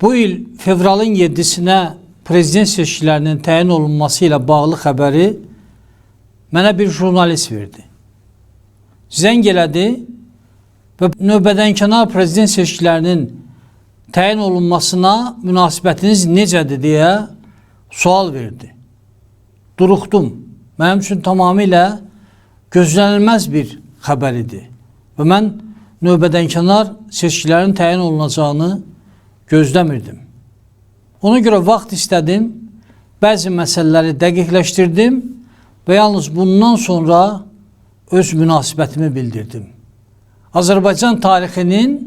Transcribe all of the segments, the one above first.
Bu il fevralın 7-sinə prezident seçkilərinin təyin olunması ilə bağlı xəbəri mənə bir jurnalist verdi. Zəng elədi və növbədənkənar prezident seçkilərinin təyin olunmasına münasibətiniz necədir deyə sual verdi. Duruxdum. Mənim üçün tamamilə gözlənilməz bir xəbər idi. Və mən növbədənkənar seçkilərin təyin olunacağını gözləmirdim. Ona görə vaxt istədim, bəzi məsələləri dəqiqləşdirdim və yalnız bundan sonra öz münasibətimi bildirdim. Azərbaycan tarixinin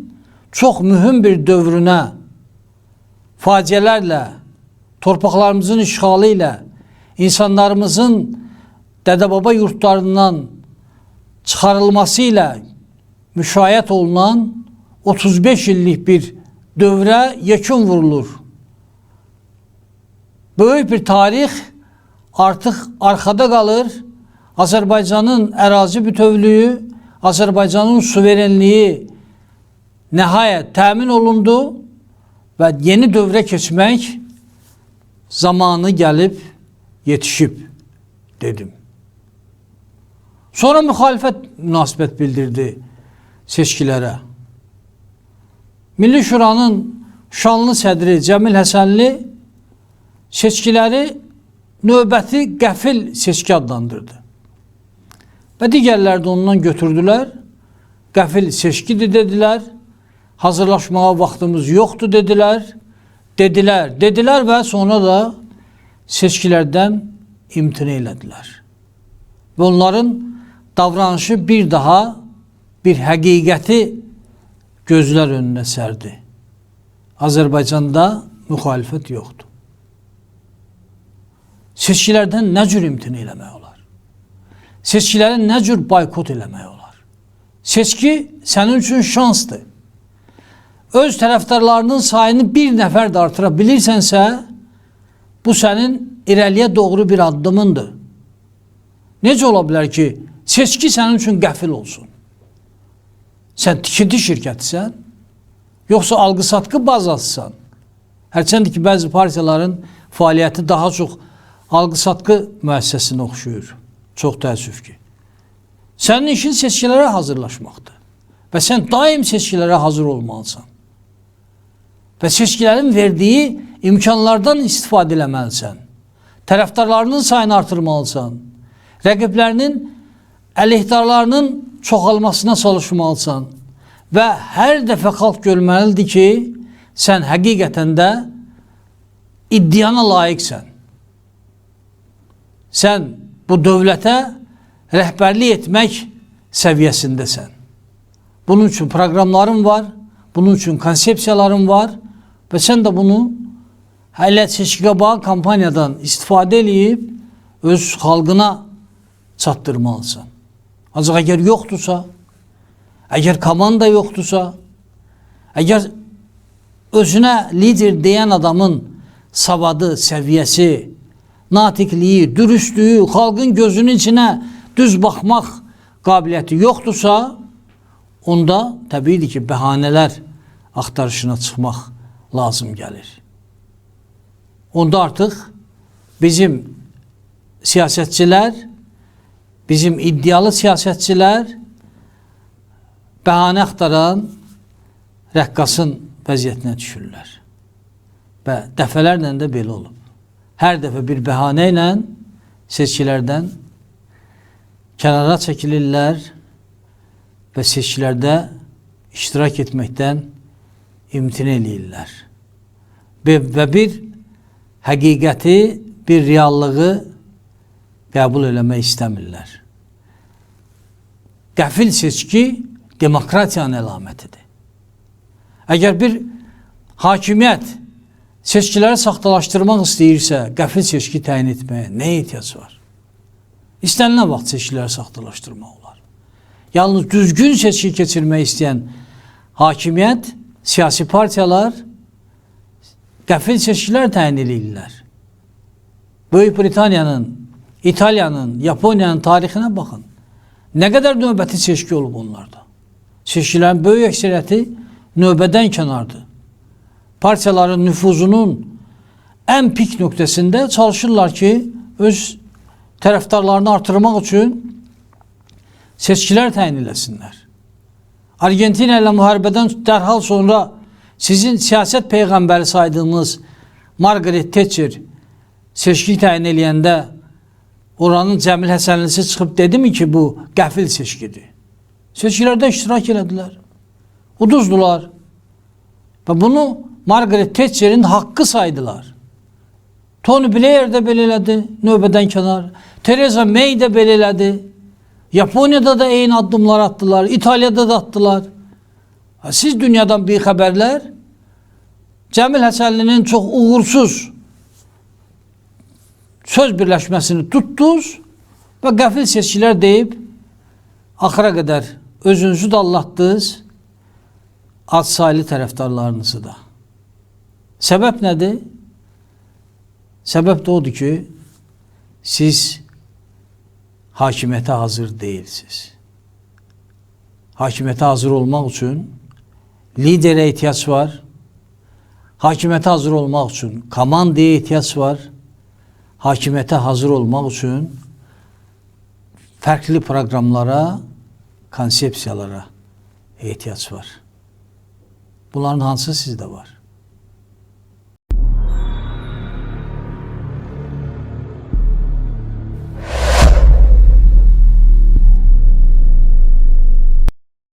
çox mühüm bir dövrünə faciələrlə, torpaqlarımızın işğalı ilə, insanlarımızın dədə-baba yurtlarından çıxarılması ilə müşayiət olunan 35 illik bir dövrə yekun vurulur. Böyük bir tarix artıq arxada qalır. Azərbaycanın ərazi bütövlüyü, Azərbaycanın suverenliyi nəhayət təmin olundu və yeni dövrə keçmək zamanı gəlib yetişib dedim. Sonra müxalifət münasibət bildirdi seçkilərə. Milli Şuranın şanlı sədri Cəmil Həsənli seçkiləri növbəti qəfil seçki adlandırdı. Və digərlər də ondan götürdülər. Qəfil seçkidir dedilər. Hazırlaşmağa vaxtımız yoxdur dedilər. Dedilər, dedilər və sonra da seçkilərdən imtina elədilər. Və onların davranışı bir daha bir həqiqəti gözlər önünə sərdi. Azərbaycanda müxalifət yoxdur. Seçkilərdən nə cür imtina eləmək olar? Seçkiləri nə cür boykot eləmək olar? Seçki sənin üçün şansdır. Öz tərəfdarlarının sayını bir nəfər də artıra bilirsənsə, bu sənin irəliyə doğru bir addımındır. Necə ola ki, seçki sənin üçün qəfil olsun? Sən tikinti şirkətisən, yoxsa alqı-satqı bazasısan? Hərçəndir ki, bəzi partiyaların fəaliyyəti daha çox alqı-satqı müəssisəsinə oxşuyur. Çox təəssüf ki. Sənin işin seçkilərə hazırlaşmaqdır. Və sən daim seçkilərə hazır olmalısan. Və seçkilərin verdiyi imkanlardan istifadə eləməlisən. Tərəfdarlarının sayını artırmalısan. Rəqiblərinin əleyhdarlarının çoxalmasına çalışmalısan. Və hər dəfə xalq görməlidir ki, sən həqiqətən də iddiana layiqsən. Sən bu dövlətə rəhbərlik etmək səviyyəsindəsən. Bunun üçün proqramların var, bunun üçün konsepsiyaların var və sən də bunu hələ seçkiyə bağlı kampaniyadan istifadə eləyib öz xalqına çatdırmalısan. Ancaq əgər yoxdursa, əgər komanda yoxdursa, əgər özünə lider deyən adamın savadı, səviyyəsi, natiqliyi, dürüstlüyü, xalqın gözünün içinə düz baxmaq qabiliyyəti yoxdursa, onda təbiidir ki, bəhanələr axtarışına çıxmaq lazım gəlir. Onda artıq bizim siyasətçilər, bizim iddialı siyasətçilər bəhanə axtaran rəqqasın vəziyyətinə düşürlər. Və dəfələrlə də belə olub hər dəfə bir bəhanə ilə seçkilərdən kənara çəkilirlər və seçkilərdə iştirak etməkdən imtina eləyirlər. Və bir həqiqəti, bir reallığı qəbul eləmək istəmirlər. Qəfil seçki demokratiyanın əlamətidir. Əgər bir hakimiyyət seçkiləri saxtalaşdırmaq istəyirsə, qəfil seçki təyin etməyə nə ehtiyac var? İstənilən vaxt seçkiləri saxtalaşdırmaq olar. Yalnız düzgün seçki keçirmək istəyən hakimiyyət, siyasi partiyalar qəfil seçkilər təyin edirlər. Böyük Britaniyanın, İtaliyanın, Yaponiyanın tarixinə baxın. Nə qədər növbəti seçki olub onlarda? Seçkilərin böyük əksəriyyəti növbədən kənardır. partiyaların nüfuzunun en pik noktasında çalışırlar ki öz taraftarlarını artırmak için seçkiler təyin eləsinlər. Argentina ilə müharibədən dərhal sonra sizin siyasət peyğəmbəri saydığınız Margaret Thatcher seçki təyin eləyəndə oranın Cəmil Həsənlisi çıxıb dedi mi ki bu qəfil seçkidir? Seçkilərdə iştirak elədilər. Uduzdular. Və bunu Margaret Thatcher'in haqqı saydılar. Tony Blair də belə elədi, növbədən kənar. Theresa May də belə elədi. Yaponiyada da eyni addımlar attılar. İtalyada da attılar. Siz dünyadan bir xəbərlər Cəmil Həsənlinin çox uğursuz söz birləşməsini tutdunuz və qəfil seçkilər deyib axıra qədər özünüzü də allatdınız, ad saylı tərəfdarlarınızı da. Səbəb nədir? Səbəb də odur ki, siz hakimiyyətə hazır deyilsiniz. Hakimiyyətə hazır olmaq üçün liderə ehtiyac var. Hakimiyyətə hazır olmaq üçün komandaya ehtiyac var. Hakimiyyətə hazır olmaq üçün fərqli proqramlara, konsepsiyalara ehtiyac var. Bunların hansı sizdə var?